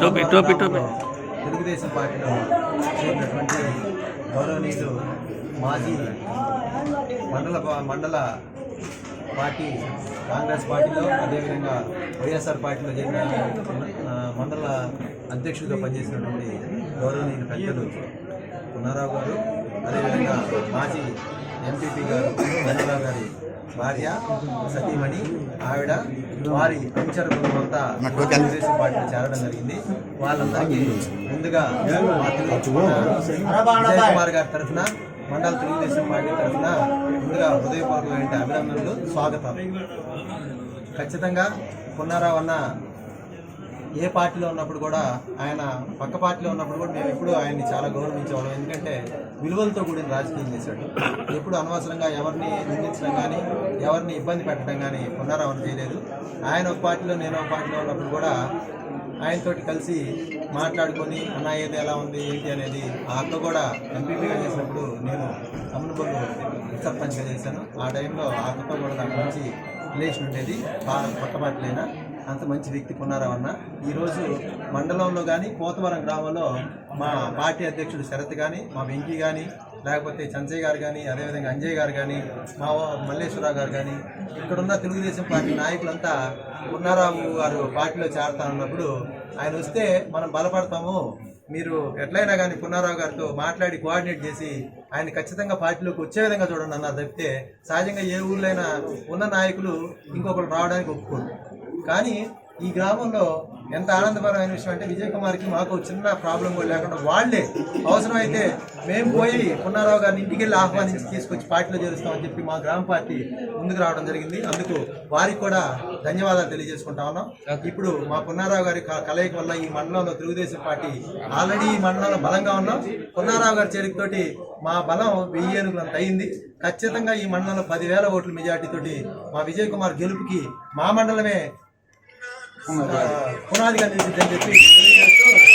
టోపీ టోపీ టోపీ. తెలుగుదేశం పార్టీలో చేరినటువంటి గౌరవనీయులు మాజీ మండల మండల పార్టీ కాంగ్రెస్ పార్టీలో అదేవిధంగా వైఎస్ఆర్ పార్టీలో చేరిన ఆ, మండల అధ్యక్షుడిగా పనిచేసినటువంటి గౌరవనీయులు పెద్దలు పున్నారావు గారు అదేవిధంగా మాజీ ఎంపీపీ గారు ధనరావు గారి భార్య సతీమణి ఆవిడ వారి అనుచరులు అంతా తెలుగుదేశం పార్టీలో చేరడం జరిగింది. వాళ్ళందరికీ ముందుగా కుమార్ గారి తరఫున మండల తెలుగుదేశం పార్టీ తరఫున ముందుగా హృదయపూర్వకమైన అభినందనలు స్వాగతం. ఖచ్చితంగా పున్నారావు అన్న ఏ పార్టీలో ఉన్నప్పుడు కూడా ఆయన పక్క పార్టీలో ఉన్నప్పుడు కూడా మేము ఎప్పుడూ ఆయన్ని చాలా గౌరవించేవాళ్ళం. ఎందుకంటే విలువలతో కూడిన రాజకీయం చేశాడు ఎప్పుడు అనవసరంగా ఎవరిని నిందించడం కానీ ఎవరిని ఇబ్బంది పెట్టడం కానీ పునరావరణ చేయలేదు. ఆయన ఒక పార్టీలో నేను ఒక పార్టీలో ఉన్నప్పుడు కూడా ఆయనతోటి కలిసి మాట్లాడుకొని అన్న ఏది ఎలా ఉంది? ఏంటి? అనేది ఆ అక్క కూడా ఎంపీపీగా చేసినప్పుడు నేను అమ్మనపల్లి సర్పంచ్గా చేశాను. ఆ టైంలో ఆ అక్కతో కూడా నాకు మంచి రిలేషన్ ఉండేది. బాగా పక్క పార్టీలైనా అంత మంచి వ్యక్తి పున్నారావన్న. ఈరోజు మండలంలో కానీ పోతవరం గ్రామంలో మా పార్టీ అధ్యక్షుడు శరత్ కానీ మా వెంకీ కానీ లేకపోతే చంచయ్య గారు కానీ అదేవిధంగా అంజయ్ గారు కానీ మా మల్లేశ్వరరావు గారు కానీ ఇక్కడున్న తెలుగుదేశం పార్టీ నాయకులంతా పున్నారావు గారు పార్టీలో చేరతానన్నప్పుడు ఆయన వస్తే మనం బలపడతాము మీరు ఎట్లయినా కానీ పున్నారావు గారితో మాట్లాడి కోఆర్డినేట్ చేసి ఆయన ఖచ్చితంగా పార్టీలోకి వచ్చే విధంగా చూడండి అన్నారు తప్పితే సహజంగా ఏ ఊళ్ళైనా ఉన్న నాయకులు ఇంకొకరు రావడానికి ఒప్పుకోరు. కానీ ఈ గ్రామంలో ఎంత ఆనందకరమైన విషయం అంటే విజయ్ కుమార్కి మాకు చిన్న ప్రాబ్లం కూడా లేకుండా వాళ్ళే అవసరమైతే మేము పోయి పున్నారావు గారిని ఇంటికి వెళ్ళి ఆహ్వానించి తీసుకొచ్చి పార్టీలో చేరుస్తామని చెప్పి మా గ్రామ పార్టీ ముందుకు రావడం జరిగింది. అందుకు వారికి కూడా ధన్యవాదాలు తెలియజేసుకుంటా ఉన్నాం. ఇప్పుడు మా పున్నారావు గారి కలయిక వల్ల ఈ మండలంలో తెలుగుదేశం పార్టీ ఆల్రెడీ ఈ మండలంలో బలంగా ఉన్నాం. పున్నారావు గారి చేరికతోటి మా బలం వెయ్యి ఏనుగులంత అయింది. ఖచ్చితంగా ఈ మండలంలో పదివేల ఓట్ల మెజార్టీతోటి మా విజయ్ కుమార్ గెలుపుకి మా మండలమే పునాదిగా నిలిచిద్దని చెప్పి